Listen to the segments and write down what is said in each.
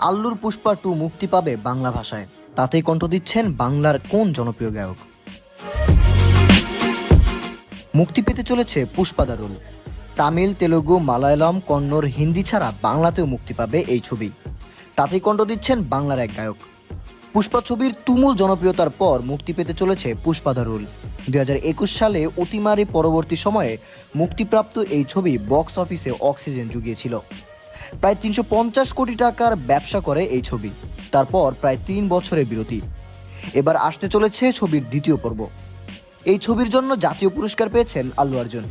আল্লুর Pushpa two মুক্তি পাবে বাংলা ভাষায়। তাতেই কণ্ঠ দিচ্ছেন বাংলার কোন জনপ্রিয় গায়ক। মুক্তি পেতে চলেছে পুষ্পাদারুল তামিল, তেলুগু, মালায়ালম, কন্নড়, হিন্দি ছাড়া বাংলাতেও মুক্তি পাবে এই ছবি। তাতেই কণ্ঠ দিচ্ছেন বাংলার এক গায়ক। পুষ্পা ছবির তুমুল জনপ্রিয়তার পর মুক্তি পেতে চলেছে পুষ্পাদারুল দুই হাজার একুশ সালে অতিমারি পরবর্তী সময়ে মুক্তিপ্রাপ্ত এই ছবি বক্স অফিসে অক্সিজেন জুগিয়েছিল। প্রায় তিনশো পঞ্চাশ কোটি টাকার ব্যবসা করে এই ছবি। তারপর প্রায় তিন বছরের বিরতি। এবার আসতে চলেছে ছবির দ্বিতীয় পর্ব। এই ছবির জন্য জাতীয় পুরস্কার পেয়েছেন আল্লু অর্জুন।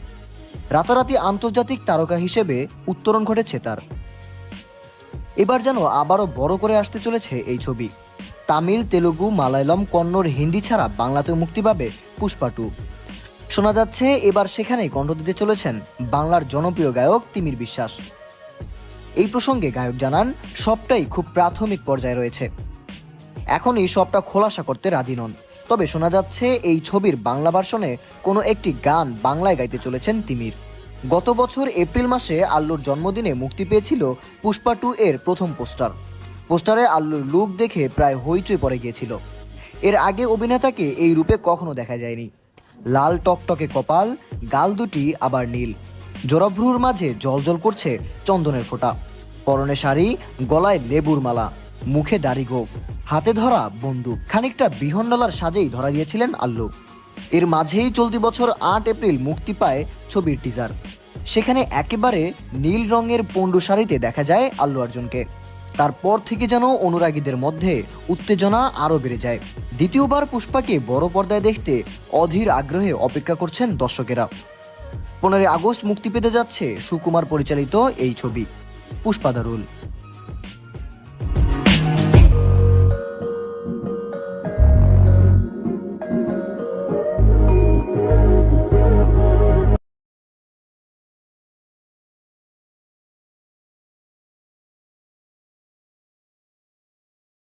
রাতারাতি আন্তর্জাতিক তারকা হিসেবে উত্তরণ ঘটেছে তার। এবার যেন আবারও বড় করে আসতে চলেছে এই ছবি। তামিল, তেলুগু, মালায়ালম, কন্নড়, হিন্দি ছাড়া বাংলাতেও মুক্তি পাবে পুষ্পা টু। শোনা যাচ্ছে এবার সেখানেই কণ্ঠ দিতে চলেছেন বাংলার জনপ্রিয় গায়ক তিমির বিশ্বাস। এই প্রসঙ্গে গায়ক জানান, সবটাই খুব প্রাথমিক পর্যায়ে রয়েছে। এখনই সবটা খোলাসা করতে রাজি নন। তবে শোনা যাচ্ছে, এই ছবির বাংলা ভার্সনে কোনো একটি গান বাংলায় গাইতে চলেছেন তিমির। গত বছর এপ্রিল মাসে আল্লুর জন্মদিনে মুক্তি পেয়েছিল পুষ্পা টু এর প্রথম পোস্টার। পোস্টারে আল্লুর লুক দেখে প্রায় হইচই পড়ে গিয়েছিল। এর আগে অভিনেতাকে এই রূপে কখনো দেখা যায়নি। লাল টকটকে কপাল, গাল দুটি আবার নীল। জোড়াভ্রুর মাঝে জলজল করছে চন্দনের ফোঁটা। পরনে শাড়ি, গলায় লেবুর মালা, মুখে দাড়ি গোফ, হাতে ধরা বন্দুক। খানিকটা বিহন্ডলার সাজেই ধরা দিয়েছিলেন আল্লু। এর মাঝেই চলতি বছর আট এপ্রিল মুক্তি পায় ছবির টিজার সেখানে একেবারে নীল রঙের পণ্ডু শাড়িতে দেখা যায় আল্লু অর্জুনকে। তারপর থেকে যেন অনুরাগীদের মধ্যে উত্তেজনা আরও বেড়ে যায়। দ্বিতীয়বার পুষ্পাকে বড় পর্দায় দেখতে অধীর আগ্রহে অপেক্ষা করছেন দর্শকেরা। পনেরোই আগস্ট মুক্তি পেতে যাচ্ছে সুকুমার পরিচালিত এই ছবি। পুষ্পাদারুল।